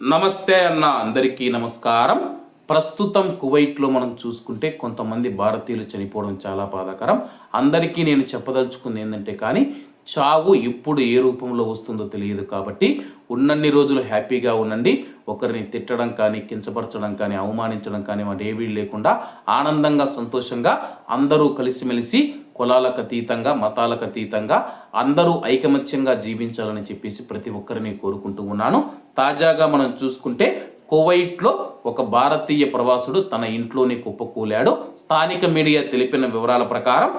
నమస్తే అన్న అందరికీ నమస్కారం. ప్రస్తుతం కువైట్లో మనం చూసుకుంటే కొంతమంది భారతీయులు చనిపోవడం చాలా బాధాకరం. అందరికీ నేను చెప్పదలుచుకుంది ఏంటంటే కానీ చావు ఎప్పుడు ఏ రూపంలో వస్తుందో తెలియదు కాబట్టి ఉన్నన్ని రోజులు హ్యాపీగా ఉండండి. ఒకరిని తిట్టడం కానీ కించపరచడం కానీ అవమానించడం కానీ వాటి ఏవీ లేకుండా ఆనందంగా సంతోషంగా అందరూ కలిసిమెలిసి కులాలకు అతీతంగా మతాలకు అతీతంగా అందరూ ఐకమత్యంగా జీవించాలని చెప్పేసి ప్రతి ఒక్కరిని కోరుకుంటూ ఉన్నాను. తాజాగా మనం చూసుకుంటే కువైట్లో ఒక భారతీయ ప్రవాసుడు తన ఇంట్లోనే కుప్పకూలాడు. స్థానిక మీడియా తెలిపిన వివరాల ప్రకారం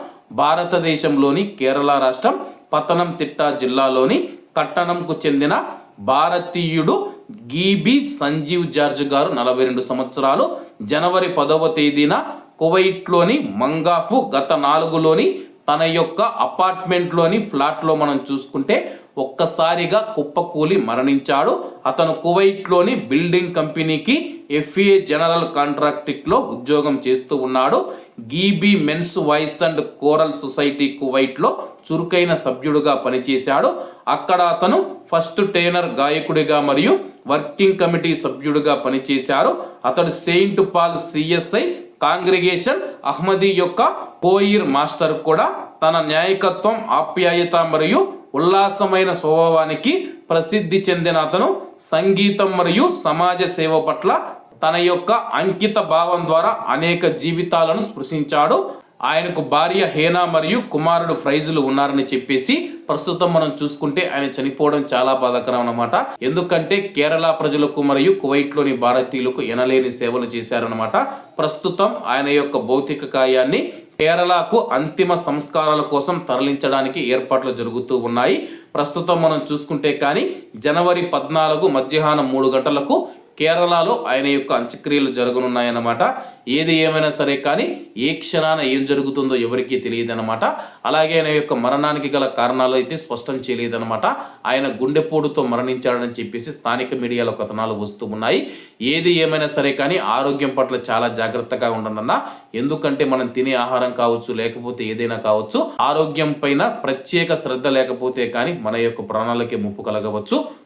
భారతదేశంలోని కేరళ రాష్ట్రం పతనంతిట్ట జిల్లాలోని కట్టణంకు చెందిన భారతీయుడు గీబీ సంజీవ్ జార్జ్ గారు నలభై రెండు సంవత్సరాలు జనవరి పదవ తేదీన కువైట్లోని మంగాఫు గత నాలుగులోని తన యొక్క అపార్ట్మెంట్లోని ఫ్లాట్లో మనం చూసుకుంటే ఒక్కసారిగా కుప్పకూలి మరణించాడు. అతను కువైట్లోని బిల్డింగ్ కంపెనీకి ఎఫ్ఏ జనరల్ కాంట్రాక్టిక్లో ఉద్యోగం చేస్తూ ఉన్నాడు. GB men's voice and choral society కువైట్లో చురుకైన సభ్యుడుగా పనిచేశాడు. అక్కడ అతను ఫస్ట్ టైనర్ గాయకుడిగా మరియు వర్కింగ్ కమిటీ సభ్యుడిగా పనిచేశారు. అతడు saint Paul CSI congregation Ahmadi యొక్క కోయిర్ మాస్టర్ కూడా తన న్యాయకత్వం ఆప్యాయత మరియు ఉల్లాసమైన స్వభావానికి ప్రసిద్ధి చెందిన అతను. సంగీతం మరియు సమాజ సేవ పట్ల తన యొక్క అంకిత భావం ద్వారా అనేక జీవితాలను స్పృశించాడు. ఆయనకు భార్య హేనా మరియు కుమారుడు ఫ్రైజులు ఉన్నారని చెప్పేసి ప్రస్తుతం మనం చూసుకుంటే ఆయన చనిపోవడం చాలా బాధాకరం అన్నమాట. ఎందుకంటే కేరళ ప్రజలకు మరియు కువైట్లోని భారతీయులకు ఎనలేని సేవలు చేశారనమాట ప్రస్తుతం ఆయన యొక్క భౌతిక కాయాన్ని కేరళకు అంతిమ సంస్కారాల కోసం తరలించడానికి ఏర్పాట్లు జరుగుతూ ఉన్నాయి. ప్రస్తుతం మనం చూసుకుంటే కానీ జనవరి పద్నాలుగు మధ్యాహ్నం మూడు గంటలకు కేరళలో ఆయన యొక్క అంత్యక్రియలు జరగనున్నాయన్నమాట. ఏది ఏమైనా సరే కానీ ఏ క్షణాన ఏం జరుగుతుందో ఎవరికీ తెలియదన్నమాట. అలాగే ఆయన యొక్క మరణానికి గల కారణాలు అయితే స్పష్టం చేయలేదన్నమాట. ఆయన గుండెపోటుతో మరణించాడని చెప్పేసి స్థానిక మీడియాలో కథనాలు వస్తూ ఉన్నాయి. ఏది ఏమైనా సరే కానీ ఆరోగ్యం పట్ల చాలా జాగ్రత్తగా ఉండనన్నా. ఎందుకంటే మనం తినే ఆహారం కావచ్చు లేకపోతే ఏదైనా కావచ్చు ఆరోగ్యం పైన ప్రత్యేక శ్రద్ధ లేకపోతే కానీ మన యొక్క ప్రాణాలకే ముప్పు కలగవచ్చు.